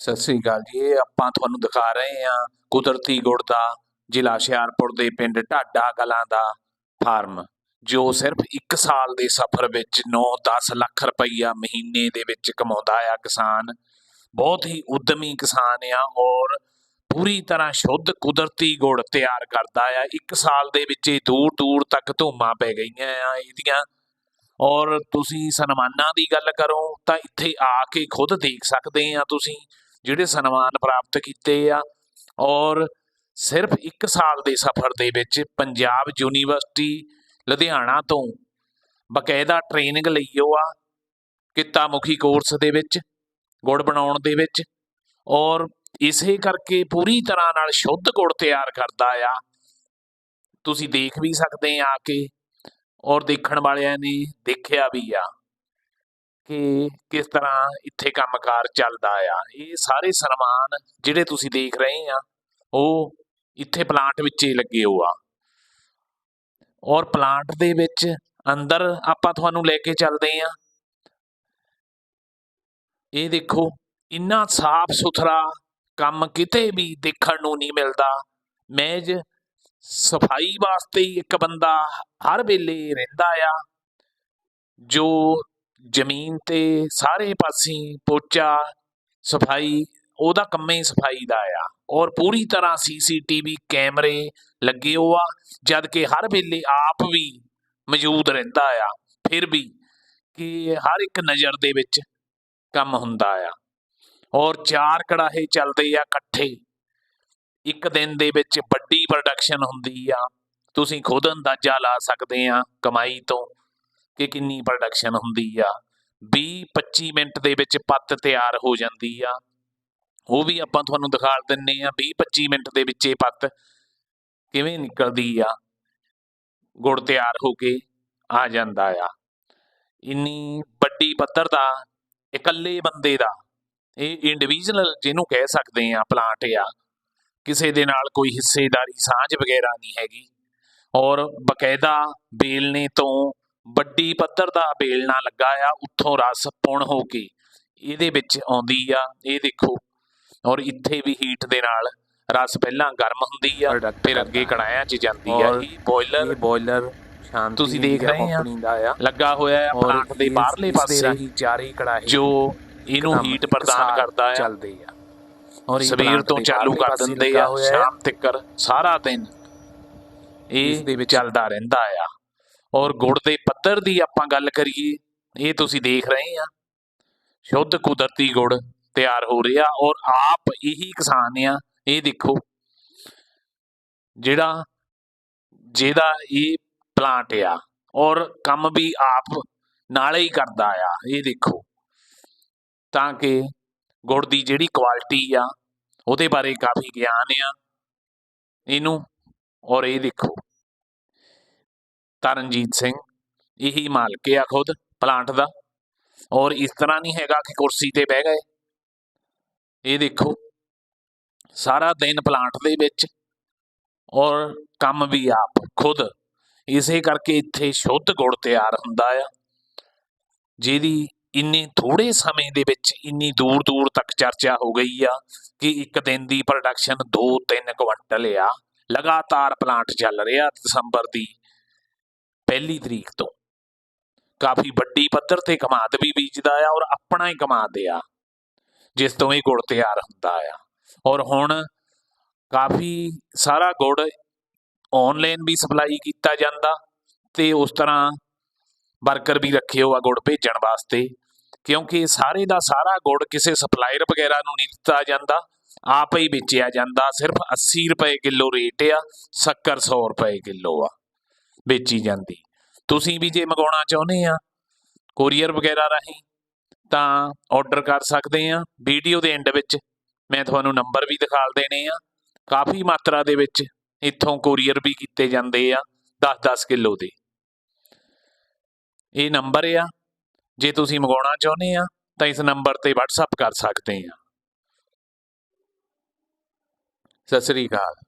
ਸਤਿ ਸ੍ਰੀ ਅਕਾਲ ਜੀ, ਇਹ ਆਪਾਂ ਤੁਹਾਨੂੰ ਦਿਖਾ ਰਹੇ ਹਾਂ ਕੁਦਰਤੀ ਗੁੜ ਦਾ, ਜ਼ਿਲ੍ਹਾ ਹੁਸ਼ਿਆਰਪੁਰ ਦੇ ਪਿੰਡ ਢਾਡਾ ਕਲਾਂ ਦਾ ਫਾਰਮ, ਜੋ ਸਿਰਫ 1 ਸਾਲ ਦੇ ਸਫ਼ਰ ਵਿੱਚ 9-10 ਲੱਖ ਰੁਪਈਆ ਮਹੀਨੇ ਦੇ ਵਿੱਚ ਕਮਾਉਂਦਾ ਆ ਕਿਸਾਨ। ਬਹੁਤ ਹੀ ਉਦਮੀ ਕਿਸਾਨ ਆ ਔਰ ਪੂਰੀ ਤਰ੍ਹਾਂ ਸ਼ੁੱਧ ਕੁਦਰਤੀ ਗੁੜ ਤਿਆਰ ਕਰਦਾ ਆ। 1 ਸਾਲ ਦੇ ਵਿੱਚ ਹੀ ਦੂਰ ਦੂਰ ਤੱਕ ਧੂਮਾਂ ਪੈ ਗਈਆਂ ਆ ਇਹਦੀਆਂ। ਔਰ ਤੁਸੀਂ ਸਨਮਾਨਾਂ ਦੀ ਗੱਲ ਕਰੋ ਤਾਂ ਇੱਥੇ ਆ ਕੇ ਖੁਦ ਦੇਖ ਸਕਦੇ ਆ ਤੁਸੀਂ। ਜਿਹੜੇ ਸਨਮਾਨ ਪ੍ਰਾਪਤ ਕੀਤੇ ਆ ਔਰ ਸਿਰਫ 1 ਸਾਲ ਦੇ ਸਫ਼ਰ ਦੇ ਵਿੱਚ ਪੰਜਾਬ ਯੂਨੀਵਰਸਿਟੀ ਲੁਧਿਆਣਾ ਤੋਂ ਬਕਾਇਦਾ ਟ੍ਰੇਨਿੰਗ ਲਈ ਉਹ ਆ ਕਿੱਤਾ ਮੁਖੀ ਕੋਰਸ ਦੇ ਵਿੱਚ, ਗੁੜ ਬਣਾਉਣ ਦੇ ਵਿੱਚ ਔਰ ਇਸੇ ਕਰਕੇ ਪੂਰੀ ਤਰ੍ਹਾਂ ਨਾਲ ਸ਼ੁੱਧ ਗੁੜ ਤਿਆਰ ਕਰਦਾ ਆ। ਤੁਸੀਂ ਦੇਖ ਵੀ ਸਕਦੇ ਆ ਆ ਕੇ ਔਰ ਦੇਖਣ ਵਾਲਿਆਂ ਨੇ ਦੇਖਿਆ ਵੀ ਆ। ਕਿ ਕਿਸ ਤਰ੍ਹਾਂ ਇੱਥੇ ਕੰਮਕਾਰ ਚੱਲਦਾ ਆ। ਇਹ ਸਾਰੇ ਸਨਮਾਨ ਜਿਹੜੇ ਤੁਸੀਂ ਦੇਖ ਰਹੇ ਆ, ਉਹ ਇੱਥੇ ਪਲਾਂਟ ਵਿੱਚ ਹੀ ਲੱਗੇ ਹੋ ਆ। ਔਰ ਪਲਾਂਟ ਦੇ ਵਿੱਚ ਅੰਦਰ ਆਪਾਂ ਤੁਹਾਨੂੰ ਲੈ ਕੇ ਚੱਲਦੇ ਆ। ਇਹ ਦੇਖੋ, ਇੰਨਾ ਸਾਫ਼ ਸੁਥਰਾ ਕੰਮ ਕਿਤੇ ਵੀ ਦੇਖਣ ਨੂੰ ਨਹੀਂ ਮਿਲਦਾ। ਮੈਜ ਸਫ਼ਾਈ ਵਾਸਤੇ ਇੱਕ ਬੰਦਾ ਹਰ ਵੇਲੇ ਰਹਿੰਦਾ ਆ, ਜੋ ਜ਼ਮੀਨ ਤੇ ਸਾਰੇ ਪਾਸੇ ਪੋਚਾ, ਸਫ਼ਾਈ, ਉਹਦਾ ਕੰਮ ਹੀ ਸਫ਼ਾਈ ਦਾ ਆ। ਔਰ ਪੂਰੀ ਤਰ੍ਹਾਂ ਸੀਸੀਟੀਵੀ ਕੈਮਰੇ ਲੱਗੇ ਹੋ ਆ ਜਦ ਕਿ ਹਰ ਵੇਲੇ ਆਪ ਵੀ ਮੌਜੂਦ ਰਹਿੰਦਾ ਆ। ਫਿਰ ਵੀ ਕਿ ਹਰ ਇੱਕ ਨਜ਼ਰ ਦੇ ਵਿੱਚ ਕੰਮ ਹੁੰਦਾ ਆ। ਔਰ ਚਾਰ ਕੜਾਹੇ ਚੱਲਦੇ ਆ ਇਕੱਠੇ। ਇੱਕ ਦਿਨ ਦੇ ਵਿੱਚ ਵੱਡੀ ਪ੍ਰੋਡਕਸ਼ਨ ਹੁੰਦੀ ਆ। ਤੁਸੀਂ ਖੁਦ ਅੰਦਾਜ਼ਾ ਲਾ ਸਕਦੇ ਆ ਕਮਾਈ ਤੋਂ। ਕਿ ਕਿੰਨੀ ਪ੍ਰੋਡਕਸ਼ਨ ਹੁੰਦੀ ਆ। 20 25 ਮਿੰਟ ਦੇ ਵਿੱਚ ਪੱਤ ਤਿਆਰ ਹੋ ਜਾਂਦੀ ਆ। ਉਹ ਵੀ ਆਪਾਂ ਤੁਹਾਨੂੰ ਦਿਖਾ ਦਿੰਨੇ ਆ 20 25 ਮਿੰਟ ਦੇ ਵਿੱਚ ਇਹ ਪੱਤ ਕਿਵੇਂ ਨਿਕਲਦੀ ਆ। ਗੁੜ ਤਿਆਰ ਹੋ ਕੇ ਆ ਜਾਂਦਾ ਆ। ਇੰਨੀ ਵੱਡੀ ਪੱਧਰ ਦਾ, ਇਕੱਲੇ ਬੰਦੇ ਦਾ, ਇਹ ਇੰਡੀਵਿਜੂਅਲ ਜਿਹਨੂੰ ਕਹਿ ਸਕਦੇ ਆ ਪਲਾਂਟ ਆ, ਕਿਸੇ ਦੇ ਨਾਲ ਕੋਈ ਹਿੱਸੇਦਾਰੀ ਸਾਂਝ ਵਗੈਰਾ ਨਹੀਂ ਹੈਗੀ। ਔਰ ਬਕਾਇਦਾ ਬੇਲਣੇ ਤੋਂ ਵੱਡੀ ਪੱਧਰ ਦਾ ਬੇਲਣਾ ਲੱਗਾ ਆ ਉੱਥੋਂ ਰਸ ਪੁਣ ਹੋ ਕੇ ਇਹਦੇ ਵਿੱਚ ਆਉਂਦੀ ਆ ਇਹ ਦੇਖੋ ਔਰ ਇੱਥੇ ਵੀ ਹੀਟ ਦੇ ਨਾਲ ਰਸ ਪਹਿਲਾਂ ਗਰਮ ਹੁੰਦੀ ਆ ਫਿਰ ਅੱਗੇ। ਕੜਾਇਆ 'ਚ ਜਾਂਦੀ ਆ ਇਹ ਬੋਇਲਰ ਬੋਇਲਰ ਸ਼ਾਂਤੀ ਤੁਸੀਂ ਦੇਖ ਰਹੇ ਆ। ਆ ਲੱਗਾ ਹੋਇਆ ਹੈ ਪਲਾਂਟ ਦੇ ਬਾਹਰਲੇ ਪਾਸੇ ਰਾਹੀਂ ਚਾਰੇ ਕੜਾਹੇ ਜੋ ਇਹਨੂੰ ਹੀਟ ਪ੍ਰਦਾਨ ਕਰਦਾ ਹੈ ਚੱਲਦੇ ਆ ਔਰ ਇਹ ਸਵੇਰ ਤੋਂ ਚਾਲੂ ਕਰ ਦਿੰਦੇ ਆ। ਸ਼ਾਮ ਤੱਕ ਸਾਰਾ ਦਿਨ ਇਹ ਦੇ ਵਿੱਚ ਚੱਲਦਾ ਰਹਿੰਦਾ ਆ ਔਰ ਗੁੜ ਦੇ ਪੱਧਰ ਦੀ ਆਪਾਂ ਗੱਲ ਕਰੀਏ, ਇਹ ਤੁਸੀਂ ਦੇਖ ਰਹੇ ਆ। ਸ਼ੁੱਧ ਕੁਦਰਤੀ ਗੁੜ ਤਿਆਰ ਹੋ ਰਿਹਾ ਔਰ ਆਪ ਇਹੀ ਕਿਸਾਨ ਆ, ਇਹ ਦੇਖੋ। ਜਿਹੜਾ, ਜਿਹਦਾ ਇਹ ਪਲਾਂਟ ਆ ਔਰ ਕੰਮ ਵੀ ਆਪ ਨਾਲੇ ਹੀ ਕਰਦਾ ਆ, ਇਹ ਦੇਖੋ। ਤਾਂ ਕਿ ਗੁੜ ਦੀ ਜਿਹੜੀ ਕੁਆਲਿਟੀ ਆ, ਉਹਦੇ ਬਾਰੇ ਕਾਫੀ ਗਿਆਨ ਆ। ਇਹਨੂੰ, ਔਰ ਇਹ ਦੇਖੋ। ਤਰਨਜੀਤ ਸਿੰਘ, ਇਹੀ ਮਾਲਕ ਆ ਖੁਦ ਪਲਾਂਟ ਦਾ। ਔਰ ਇਸ ਤਰ੍ਹਾਂ ਨਹੀਂ ਹੈਗਾ ਕਿ ਕੁਰਸੀ ਤੇ ਬਹਿ ਗਏ। ਇਹ ਦੇਖੋ, ਸਾਰਾ ਦਿਨ ਪਲਾਂਟ ਦੇ ਵਿੱਚ ਔਰ ਕੰਮ ਵੀ ਆਪ ਖੁਦ। ਇਸੇ ਕਰਕੇ ਇੱਥੇ ਸ਼ੁੱਧ ਗੁੜ ਤਿਆਰ ਹੁੰਦਾ ਆ, ਜਿਹਦੀ ਇੰਨੇ ਥੋੜੇ ਸਮੇਂ ਦੇ ਵਿੱਚ ਇੰਨੀ ਦੂਰ ਦੂਰ ਤੱਕ ਚਰਚਾ ਹੋ ਗਈ ਆ ਕਿ ਇੱਕ ਦਿਨ ਦੀ ਪ੍ਰੋਡਕਸ਼ਨ 2-3 ਕੁਇੰਟਲ ਆ। ਲਗਾਤਾਰ ਪਲਾਂਟ ਚੱਲ ਰਿਹਾ ਦਸੰਬਰ ਦੀ। ਪਹਿਲੀ ਤਰੀਕ ਤੋਂ। ਕਾਫੀ ਵੱਡੀ ਪੱਧਰ ਤੇ ਕਮਾਦ ਵੀ ਬੀਜਦਾ ਆ ਔਰ ਆਪਣਾ ਹੀ ਕਮਾਦ ਆ, ਜਿਸ ਤੋਂ ਇਹ ਗੁੜ ਤਿਆਰ ਹੁੰਦਾ ਆ। ਔਰ ਹੁਣ ਕਾਫੀ ਸਾਰਾ ਗੁੜ ਆਨਲਾਈਨ ਵੀ ਸਪਲਾਈ ਕੀਤਾ ਜਾਂਦਾ ਤੇ ਉਸ ਤਰ੍ਹਾਂ ਵਰਕਰ ਵੀ ਰੱਖੇ ਹੋ ਆ ਗੁੜ ਭੇਜਣ ਵਾਸਤੇ, ਕਿਉਂਕਿ ਸਾਰੇ ਦਾ ਸਾਰਾ ਗੁੜ ਕਿਸੇ ਸਪਲਾਇਰ ਵਗੈਰਾ ਨੂੰ ਨਹੀਂ ਦਿੱਤਾ ਜਾਂਦਾ, ਆਪ ਹੀ ਵੇਚਿਆ ਜਾਂਦਾ, ਸਿਰਫ 80 ਰੁਪਏ ਕਿਲੋ ਰੇਟ ਆ, ਸ਼ੱਕਰ 100 ਰੁਪਏ ਕਿਲੋ ਆ, ਵੇਚੀ ਜਾਂਦੀ। ਤੁਸੀਂ ਵੀ ਜੇ ਮੰਗਾਉਣਾ ਚਾਹੁੰਦੇ ਆ ਕੋਰੀਅਰ ਵਗੈਰਾ ਰਾਹੀਂ, ਤਾਂ ਆਰਡਰ ਕਰ ਸਕਦੇ ਆ ਵੀਡੀਓ ਦੇ ਐਂਡ ਵਿੱਚ। ਮੈਂ ਤੁਹਾਨੂੰ ਨੰਬਰ ਵੀ ਦਿਖਾਲ ਦੇਣੇ ਆ। ਕਾਫੀ ਮਾਤਰਾ ਦੇ ਵਿੱਚ ਇੱਥੋਂ ਕੋਰੀਅਰ ਵੀ ਕੀਤੇ ਜਾਂਦੇ ਆ 10-10 ਕਿਲੋ ਦੇ। ਇਹ ਨੰਬਰ ਆ। ਜੇ ਤੁਸੀਂ ਮੰਗਾਉਣਾ ਚਾਹੁੰਦੇ ਆ, ਤਾਂ ਇਸ ਨੰਬਰ ਤੇ WhatsApp ਕਰ ਸਕਦੇ ਆ। ਸਤਿ ਸ੍ਰੀ ਅਕਾਲ।